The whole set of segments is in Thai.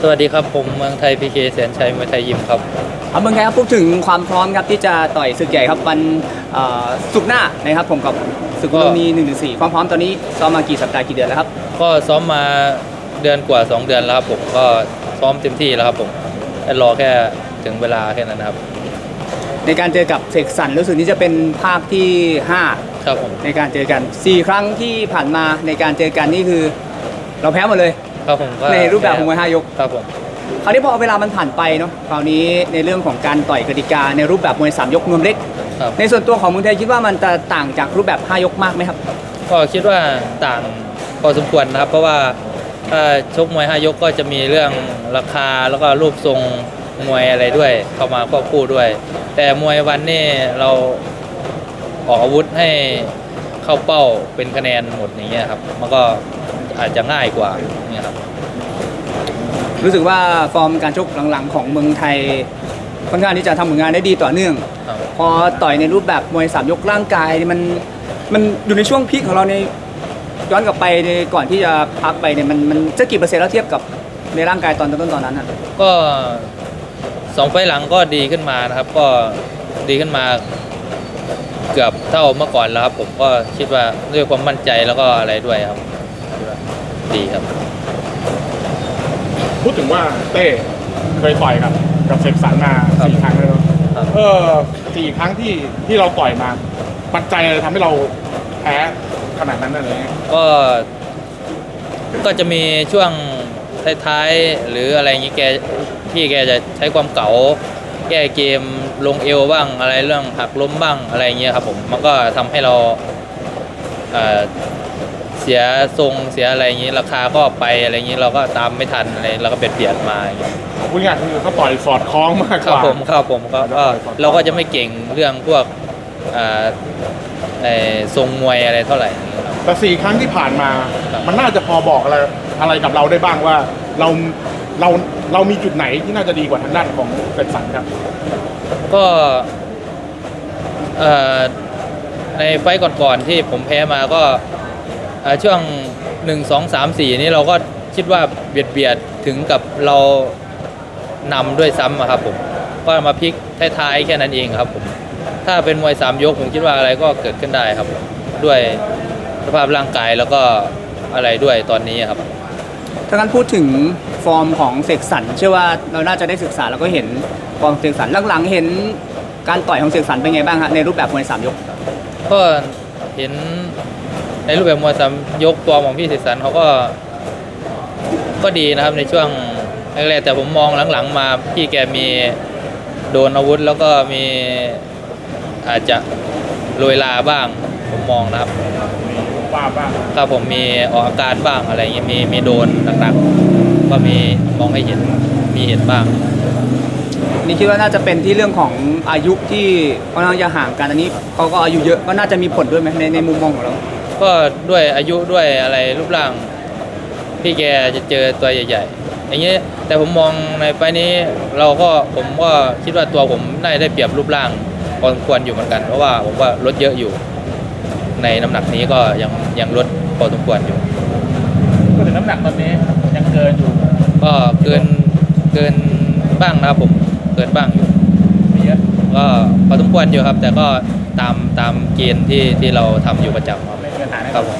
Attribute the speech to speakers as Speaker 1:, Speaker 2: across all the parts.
Speaker 1: สวัสดีครับ ผมเมืองไทยพีเคแสนชัยมวยไทยยิมครับ
Speaker 2: ครับเมืองไทยครับพูดถึงความพร้อมครับที่จะต่อยศึกใหญ่ครับวันเอ่อศุกร์หน้านะครับผมกับศึก
Speaker 1: ก็
Speaker 2: ลุมพินีหนึ่งหนึ่งสี่ความพร้อมตอนนี้ซ้อมมากี่สัปดาห์กี่เดือนแล้วครับ
Speaker 1: ก็ซ้อมมาเดือนกว่า 2 เดือนแล้วครับผมก็ซ้อมเต็มที่แล้วครับผมแค่รอแค่ถึงเวลาแค่นั้นนะครับ
Speaker 2: ในการเจอกับเสกสรรรู้สึกนี่จะเป็นภาคที่5
Speaker 1: ครับผม
Speaker 2: ในการเจอกัน4ครั้งที่ผ่านมาในการเจอกันนี่คือ เราแพ้หมดเลย
Speaker 1: ครับผมก็
Speaker 2: ในรูปแบบของมวยห้ายก
Speaker 1: ครับผม
Speaker 2: คราวนี้พอเวลามันผ่านไปเนาะคราวนี้ในเรื่องของการต่อยกติกาในรูปแบบมวยสามยกนวมเล็ก
Speaker 1: ครับ
Speaker 2: ในส่วนตัวของเมืองไทยคิดว่ามันจะต่างจากรูปแบบห้ายกมากไหมครับ
Speaker 1: ก็คิดว่าต่างพอสมควรนะครับ เพราะว่าถ้าชกมวยห้ายกก็จะมีเรื่องราคาแล้วก็รูปทรงมวยอะไรด้วย เข้ามาควบคู่ด้วย แต่มวยวันนี้เราออกอาวุธให้เข้าเป้าเป็นคะแนนหมดอย่างเงี้ยครับ มันก็ อาจจะง่ายกว่าเนี่ยครับ
Speaker 2: รู้สึกว่าฟอร์มการชกหลังๆ ของเมืองไทยค่อนข้างที่จะทำผลงานได้ดีต่อเนื่อง
Speaker 1: ครับ
Speaker 2: พอต่อยในรูปแบบมวยสามยกร่างกายนี่มันมันอยู่ในช่วงพีคของเราในย้อนกลับไปในก่อนที่จะพักไปเนี่ยมันมันจะกี่เปอร์เซ็นต์แล้วเทียบกับในร่างกายตอนต้นๆตอนนั้นอะ
Speaker 1: ก็สองไฟล์หลังก็ดีขึ้นมานะครับ ก็ดีขึ้นมาเกือบเท่าเมื่อก่อนแล้วครับ ผมก็คิดว่าด้วยความมั่นใจแล้วก็อะไรด้วยครับคิ ดว่าดีครับ
Speaker 3: พูดถึงว่าเต้เคยต่อยกับกับเสกสรรมา
Speaker 1: ครับ
Speaker 3: สี่ครั้งแล้วเนอะ
Speaker 1: ครับ
Speaker 3: เออสี่ครั้งที่ที่เราต่อยมาปัจจัยอะไรทำให้เราแพ้ขนาดนั้นอะไรเงี้ย
Speaker 1: ก็ ก็จะมีช่วงท้ายๆหรืออะไรอย่างนี้แกพี่แกจะใช้ความเก๋าแก้เกมลงเอวบ้างอะไรเรื่องหักล้มบ้างอะไรอย่างเงี้ยครับผมมันก็ทำให้เราเอ่อเสียทรงเสียอะไรอย่างนี้ ราคาก็ไปอะไรอย่างนี้เราก็ตามไม่ทันอะไรเราก็เบียดเบียดมาอย่างเงี้ย
Speaker 3: พูดง่ายๆคือเขาต่อยสอดคล้องมาก
Speaker 1: ค
Speaker 3: ก
Speaker 1: รับ
Speaker 3: ว่า
Speaker 1: ผมครับผมก็ก็เราก็จะไม่เก่งเรื่องพวกอ่าไอ้ทรงมวยอะไรเท่าไหร่อย่างเงี้ยครับ
Speaker 3: แต่สี่ครั้งที่ผ่านมา
Speaker 1: ครับ
Speaker 3: มันน่าจะพอบอกอะไรอะไรกับเราได้บ้างว่า เราเราเรามีจุดไหนที่น่าจะดีกว่าทางด้านของเสกสรรครับ
Speaker 1: ก็เอ่อในไฟต์ก่อนๆที่ผมแพ้มาก็เอ่อ ช่วง 1 2 3 4 นี้เราก็คิดว่าเบียดเบียดถึงกับเรานำด้วยซ้ำอะครับผมก็มาพลิกท้ายๆแค่นั้นเองครับผมถ้าเป็นมวยสามยกผมคิดว่าอะไรก็เกิดขึ้นได้ครับผมด้วยสภาพร่างกายแล้วก็อะไรด้วยตอนนี้ครับ
Speaker 2: ถ้างั้นพูดถึงฟอร์มของเสกสรรเชื่อว่าเราน่าจะได้ศึกษาแล้วก็เห็นฟอร์มเสกสรรหลังๆเห็นการต่อยของเสกสรรเป็นไงบ้างฮะในรูปแบบมวยสามยก
Speaker 1: ก็เห็น ในรูปแบบมวยสามยกฟอร์มของพี่ศิษสันเขาก็ก็ดีนะครับในช่วงแรกๆแต่ผมมองหลังๆ มาพี่แกมีโดนอาวุธแล้วก็มีอาจจะโรยลาบ้างผมมองนะครับ
Speaker 3: มีป้าบ้าง
Speaker 1: ถ้าผมมีออกอาการบ้างอะไรอย่างเงี้ยมีมีโดนหนักๆก็มีมองให้เห็นมีเห็นบ้าง
Speaker 2: นี่คิดว่าน่าจะเป็นที่เรื่องของอายุที่ค่อนข้างจะห่างกันอันนี้เขาก็อายุเยอะก็น่าจะมีผลด้วยไหมในในมุมมองของเรา
Speaker 1: ก็ด้วยอายุด้วยอะไรรูปร่าง พี่แกจะเจอตัวใหญ่ๆอย่างเงี้ยแต่ผมมองในไฟล์นี้เราก็ผมก็คิดว่าตัวผมน่าจะได้เปรียบรูปร่างพอสมควรอยู่เหมือนกัน เพราะว่าผมว่าลดเยอะอยู่ ในน้ำหนักนี้ก็ยังยังลดพอสมควรอยู่
Speaker 3: ก็ถึงน้ำหนักตอนนี้ยังเกินอยู่
Speaker 1: ก็เกินเกินบ้างนะครับผมเกินบ้างอยู่
Speaker 3: ไม่เยอะ
Speaker 1: ก็พอสมควรอยู่ครับ แต่ก็ตามตามเกณฑ์ที่ที่เราทำอยู่ประจำครับ
Speaker 3: ไม่มีปัญหานะ
Speaker 1: ค
Speaker 3: ค
Speaker 1: รั
Speaker 3: รั
Speaker 1: บบผม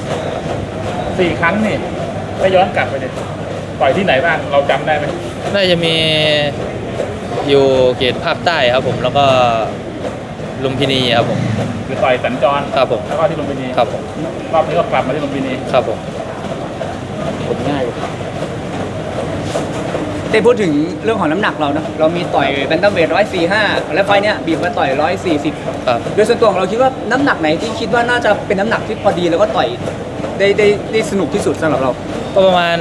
Speaker 3: สี่ครั้งนี่ถ้าย้อนกลับไปเนี่ยต่อยที่ไหนบ้างเราจำได้ไหม
Speaker 1: น่าจะมีอยู่เขตภาคใต้ครับผมแล้วก็ลุมพินีครับผม
Speaker 3: คือต่อยสัญจร
Speaker 1: ครับผม
Speaker 3: แล้วก็ที่ลุมพินี
Speaker 1: ครับผม
Speaker 3: รอบนี้ก็กลับมาที่ลุมพินี
Speaker 1: ครับผม
Speaker 3: ผลง่าย
Speaker 2: ได้พูดถึงเรื่องของน้ำหนักเรานะเรามีต่อยแบนตัมเวทร้อยสี่ห้าและไฟล์เนี้ยบีบมาต่อยร้อยสี่สิบ
Speaker 1: ครับ
Speaker 2: โดยส่วนตัวของเราคิดว่าน้ำหนักไหนที่คิดว่าน่าจะเป็นน้ำหนักที่พอดีแล้วก็ต่อยได้ได้ได้สนุกที่สุดสำหรับเรา
Speaker 1: ก็ประมาณ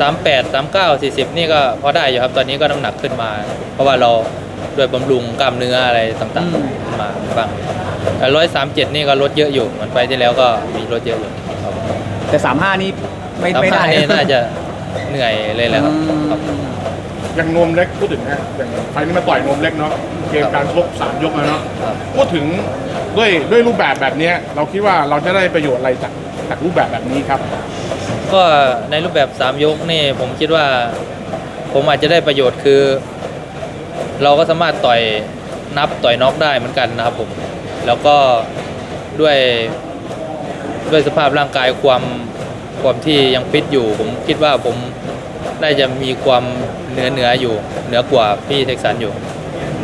Speaker 1: 38 39 40 นี่ก็พอได้อยู่ครับ ตอนนี้ก็น้ำหนักขึ้นมา เพราะว่าเราด้วยบำรุงกล้ามเนื้ออะไรต่าง
Speaker 2: อืม
Speaker 1: ๆขึ้นมาบ้างร้อยสามเจ็ดนี่ก็ลดเยอะอยู่เหมือนไปที่แล้วก็มีลดเยอะอยู่ครับ
Speaker 2: แต่สามห้านี่ไม่
Speaker 1: สาม
Speaker 2: ไม่ได้
Speaker 1: ห้านี่น่าจะ เหนื่อยเลยแหละครับครับ
Speaker 3: อย่างนวมเล็กพูดถึงนะอย่างไฟล์นี้มาต่อยนวมเล็กเนาะเกมการชกสามยกแล้วเนาะ
Speaker 1: ครับ
Speaker 3: พูดถึงด้วยด้วยรูปแบบแบบเนี้ยเราคิดว่าเราจะได้ประโยชน์อะไรจากจากรูปแบบแบบนี้ครับ
Speaker 1: ก็ในรูปแบบ3ยกนี่ผมคิดว่าผมอาจจะได้ประโยชน์คือ เราก็สามารถต่อยนับต่อยน็อกได้เหมือนกันนะครับผม แล้วก็ด้วยด้วยสภาพร่างกายความ ความที่ยังฟิตอยู่ ผมคิดว่าผมน่าจะมีความเหนือเหนืออยู่ เหนือกว่าพี่เท็กซันอยู่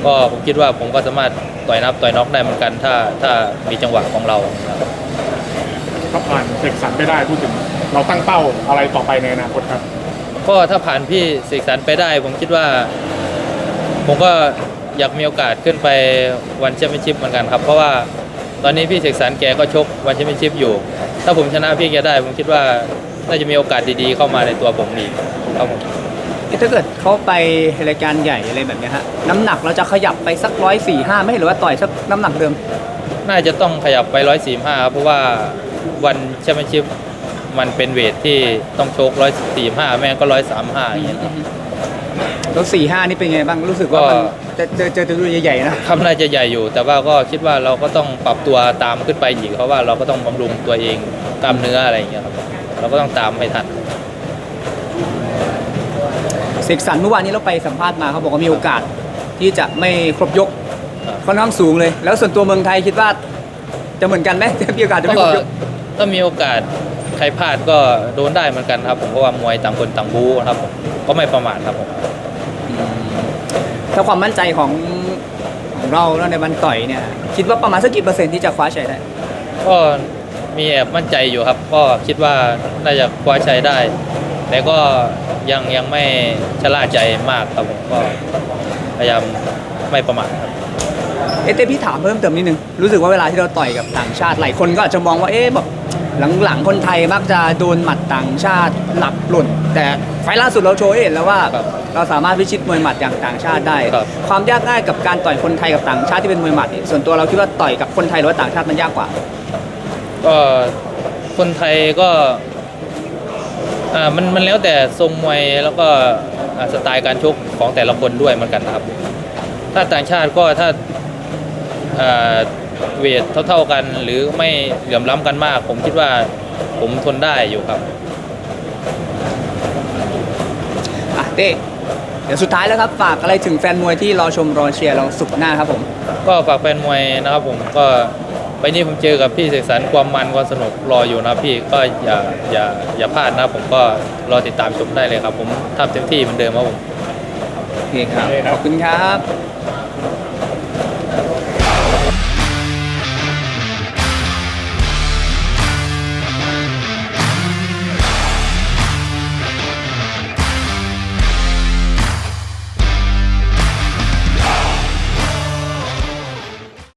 Speaker 1: ก็ผมคิดว่าผมก็สามารถต่อยนับต่อยน็อกได้เหมือนกัน ถ้าถ้ามีจังหวะของเรานะครับ
Speaker 3: ถ้าผ่านเสกสรรไปได้พูดถึงเราตั้งเป้าอะไรต่อไปในอนาคตครับ
Speaker 1: ก็ถ้าผ่านพี่เสกสรรไปได้ ผมคิดว่า ผมก็อยากมีโอกาสขึ้นไปวันแชมเปี้ยนชิพเหมือนกันครับ เพราะว่า ตอนนี้พี่เสกสรรแกก็ชกวันแชมเปี้ยนชิพอยู่ ถ้าผมชนะพี่แกได้ ผมคิดว่าน่าจะมีโอกาสดีๆเข้ามาในตัวผมอีกครับผม
Speaker 2: เอ๊ะถ้าเกิดเขาไปรายการใหญ่อะไรแบบเนี้ยฮะน้ำหนักเราจะขยับไปสักร้อยสี่ห้าไม่หรือว่าต่อยสักน้ำหนักเดิม
Speaker 1: น่าจะต้องขยับไป145ครับเพราะว่าวันแชมเปี้ยนชิพมันเป็นเวทที่ต้องชก145แม่งก็135อย่างเงี้ยครับ
Speaker 2: แล้วสี่ห้านี่เป็นไงบ้างรู้สึกว่ามัน
Speaker 1: ก็
Speaker 2: จะเจอเจอตัวใหญ่ๆนะ
Speaker 1: ครับน่าจะใหญ่อยู่ แต่ว่าก็คิดว่าเราก็ต้องปรับตัวตามขึ้นไปอีกเพราะว่าเราก็ต้องบำรุงตัวเองกล้ามเนื้ออะไรอย่างเงี้ยครับเราก็ต้องตามให้ทัน
Speaker 2: เสกสรรเมื่อวานนี้เราไปสัมภาษณ์มาเขาบอกว่ามีโอกาสที่จะไม่ครบยก
Speaker 1: ครับ
Speaker 2: ค่อนข้างสูงเลย แล้วส่วนตัวเมืองไทยคิดว่าจะเหมือนกันไหมจะมีโอกาสจะไม่ค
Speaker 1: ก็
Speaker 2: รบยก
Speaker 1: ถ้ามีโอกาสใครพลาดก็โดนได้เหมือนกันครับ ผมเพราะว่ามวยต่างคนต่างบู๊ครับผมก็ไม่ประมาทครับผม
Speaker 2: ถ้าความมั่นใจของของเราแล้วในวันต่อยเนี่ย คิดว่าประมาณสักกี่เปอร์เซ็นต์ที่จะคว้าชัยได้
Speaker 1: ก็มีแอบมั่นใจอยู่ครับ ก็คิดว่าน่าจะคว้าชัยได้ แต่ก็ยังยังไม่ชะล่าใจมากครับผมก็พยายามไม่ประมาทครับ
Speaker 2: เอะเต้พี่ถามเพิ่มเติมนิดนึง รู้สึกว่าเวลาที่เราต่อยกับต่างชาติหลายคนก็อาจจะมองว่าเอ๊ะแบบ หลังๆ คนไทยมักจะโดนหมัดต่างชาติหลับหล่น แต่ไฟล์ล่าสุดเราโชว์ให้เห็นแล้วว่า
Speaker 1: ครับ
Speaker 2: เราสามารถพิชิตมวยหมัดอย่างต่างชาติได้
Speaker 1: ครับ
Speaker 2: ความยากง่ายกับการต่อยคนไทยกับต่างชาติที่เป็นมวยหมัดเนี่ยส่วนตัวเราคิดว่าต่อยกับคนไทยหรือว่าต่างชาติมันยากกว่า
Speaker 1: ก็คนไทยก็อ่ามันมันแล้วแต่ทรงมวยแล้วก็อ่าสไตล์การชกของแต่ละคนด้วยเหมือนกันนะครับ ถ้าต่างชาติก็ถ้าอ่า เวทเท่าๆกัน หรือไม่เหลื่อมล้ำกันมาก ผมคิดว่าผมทนได้อยู่ครับ
Speaker 2: อะเต้เดี๋ยวสุดท้ายแล้วครับ ฝากอะไรถึงแฟนมวยที่รอชมรอเชียร์เราสุกร์หน้าครับผม
Speaker 1: ก็ฝากแฟนมวยนะครับผมก็ไปนี้ผมเจอกับพี่เสกสรรความมันความสนุกรออยู่นะครับพี่ก็อย่าอย่าอย่าพลาดนะครับผมก็รอติดตามชมได้เลยครับ ผมทำเต็มที่เหมือนเดิมครับผม
Speaker 2: โอเคครับ
Speaker 3: โอเคครับ
Speaker 2: ขอบคุณครับ